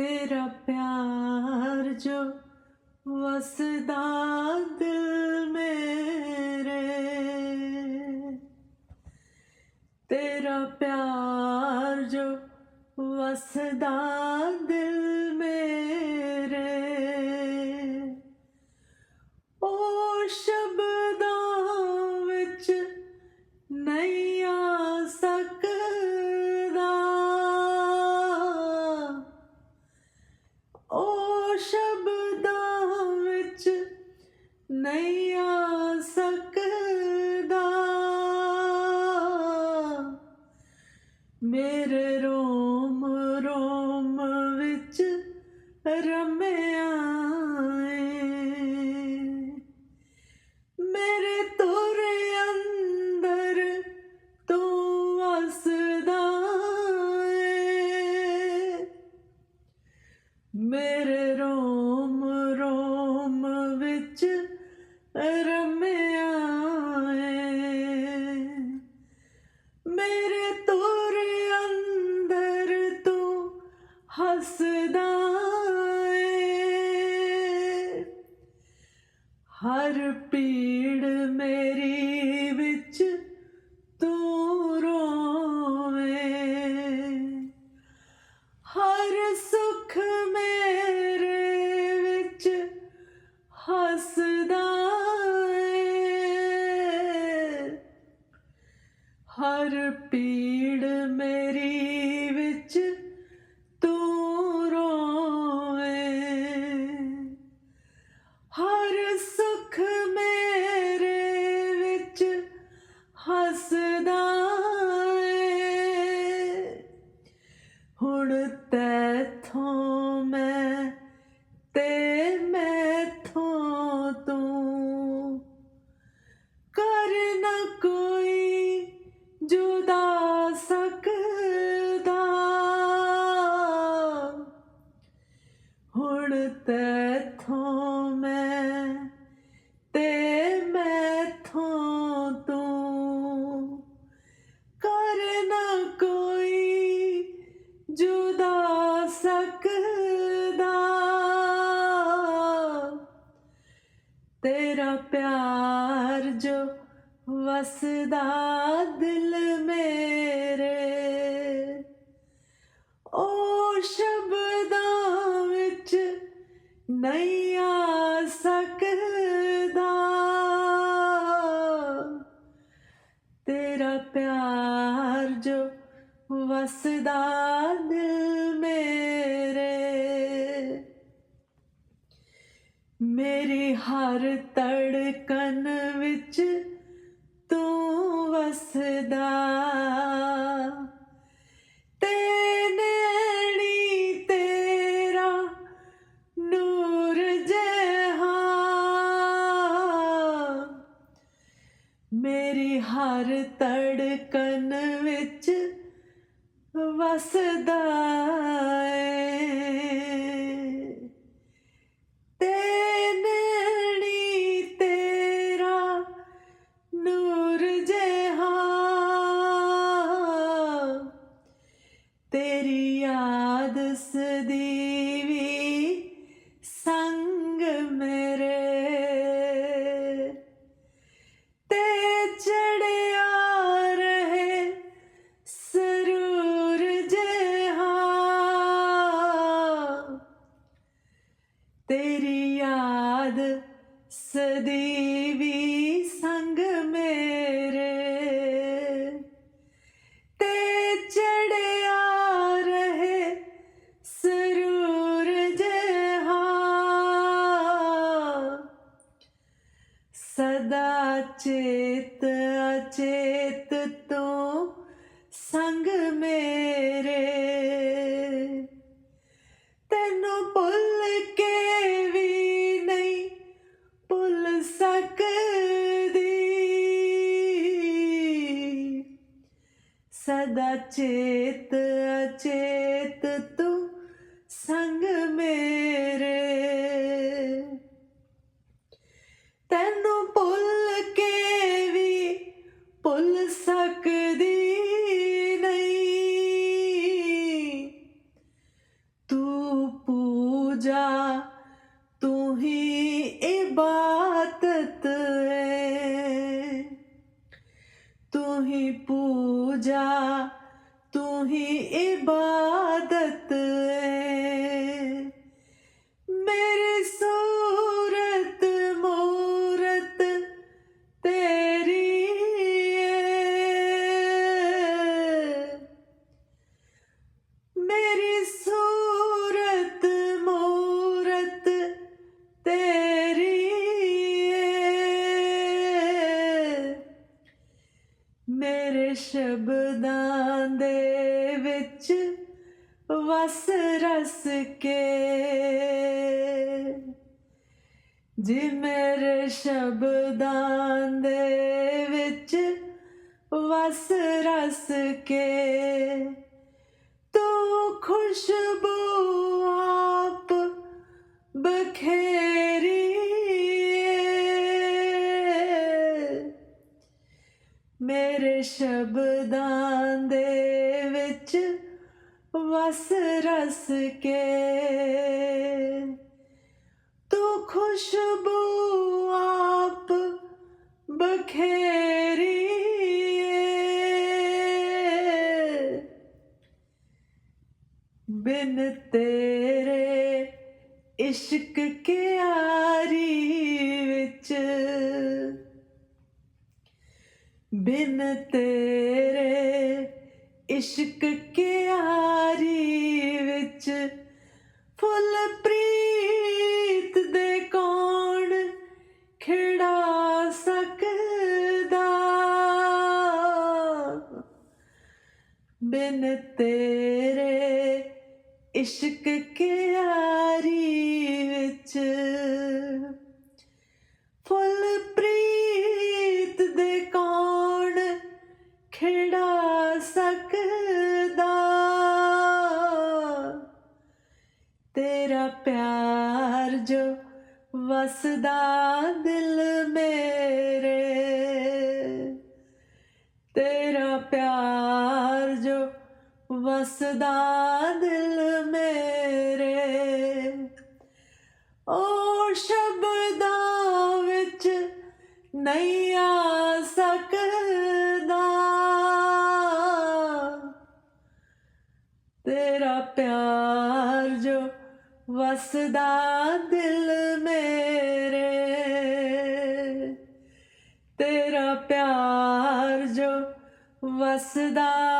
ਤੇਰਾ ਪਿਆਰ ਜੋ ਵਸਦਾ ਦਿਲ ਮੇਰੇ। ਤੇਰਾ ਪਿਆਰ ਜੋ ਵਸਦਾ ਦਿਲ ਰਮਿਆ ਮੇਰੇ ਤੋਰੇ ਅੰਦਰ ਤੂੰ ਵਸਦਾ ਏ। ਮੇਰੇ ਰੋਮ ਰੋਮ ਵਿੱਚ ਰਮਿਆ ਏ ਮੇਰੇ ਤੋਰੇ ਅੰਦਰ ਤੂੰ ਹੱਸਦਾ ਏ ਹਰ ਪੀੜ ਮੇਰੀ ਵਿੱਚ ਤੂੰ ਰੋਵੇਂ। ਹਰ ਸੁਖ ਮੇਰੇ ਤੈਥੋਂ ਮੈਂ ਤੇ ਮੈਥੋਂ ਤੂੰ। ਕਰ ਨਾ ਕੋਈ ਜੁਦਾ ਸਕਦਾ। ਹੁਣ ਤੈਥੋਂ ਮੈਂ ਤੇਰਾ ਪਿਆਰ ਜੋ ਵਸਦਾ ਦਿਲ ਮੇਰੇ। ਉਹ ਸ਼ਬਦਾਂ ਵਿੱਚ ਨਹੀਂ ਆ ਸਕਦਾ। ਤੇਰਾ ਪਿਆਰ ਜੋ ਵਸਦਾ ਮੇਰੀ ਹਰ ਧੜਕਨ ਵਿੱਚ ਤੂੰ ਵਸਦਾ। ਤੇ ਨੇੜੀ ਤੇਰਾ ਨੂਰ ਜਿਹਾ। ਮੇਰੀ ਹਰ ਧੜਕਨ ਵਿੱਚ ਵਸਦਾ। ਤੇਰੀ ਯਾਦ ਸਦੀਵੀ ਸੰਗ ਮੇਰੇ। ਤੇ ਚੜਿਆ ਰਹੇ ਸਰੂਰ ਜਹਾ। ਸਦਾ ਚੇਤ ਅਚੇਤ ਤੋਂ ਸਦਾ ਚੇਤ ਅਚੇਤ ਤੂੰ ਸੰਗ ਮੇਰੇ। ਤੈਨੂੰ ਭੁੱਲ ਕੇ ਵੀ ਭੁੱਲ ਸਕਦੀ ਨਹੀਂ। ਤੂੰ ਪੂਜਾ, ਤੂੰ ਹੀ ਇਬਾਦਤ ਹੈ ਤੂੰ ਹੀ ਪੂਜਾ ਇਬਾਦਤ ਹੈ ਮੇਰੀ ਸੂਰਤ ਮੂਰਤ ਤੇਰੀ ਹੈ ਮੇਰੀ ਸੂਰਤ ਮੂਰਤ ਤੇਰੀ ਹੈ ਮੇਰੇ ਸ਼ਬਦਾਂ ਦੇ ਵਿੱਚ ਵਸ ਰਸ ਕੇ ਜੀ ਮੇਰੇ ਸ਼ਬਦਾਂ ਦੇ ਵਿੱਚ ਵਸ ਰਸ ਕੇ ਤੂੰ ਖੁਸ਼ਬੂ ਆਪ ਬਖੇਰੀ ਹੈ। ਵਸ ਰਸ ਕੇ ਤੂੰ ਖੁਸ਼ਬੂ ਆਪ ਬਖੇਰੀ ਹੈ। ਬਿਨ ਤੇਰੇ ਇਸ਼ਕ ਕਿਆਰੀ ਵਿੱਚ ਬਿਨ ਤੇਰੇ ਇਸ਼ਕ ਕਿਆਰੀ ਵਿੱਚ ਫੁੱਲ ਪ੍ਰੀਤ ਦੇ ਕੌਣ ਖਿੜਾ ਸਕਦਾ? ਬਿਨ ਤੇਰੇ ਇਸ਼ਕ ਜੋ ਵਸਦਾ ਦਿਲ ਮੇਰੇ। ਤੇਰਾ ਪਿਆਰ ਜੋ ਵਸਦਾ ਦਿਲ ਮੇਰੇ। ਓ ਸ਼ਬਦਾਂ ਵਿੱਚ ਨਹੀਂ ਆ ਸਕਦਾ। ਤੇਰਾ ਪਿਆਰ ਵਸਦਾ ਦਿਲ ਮੇਰੇ। ਤੇਰਾ ਪਿਆਰ ਜੋ ਵਸਦਾ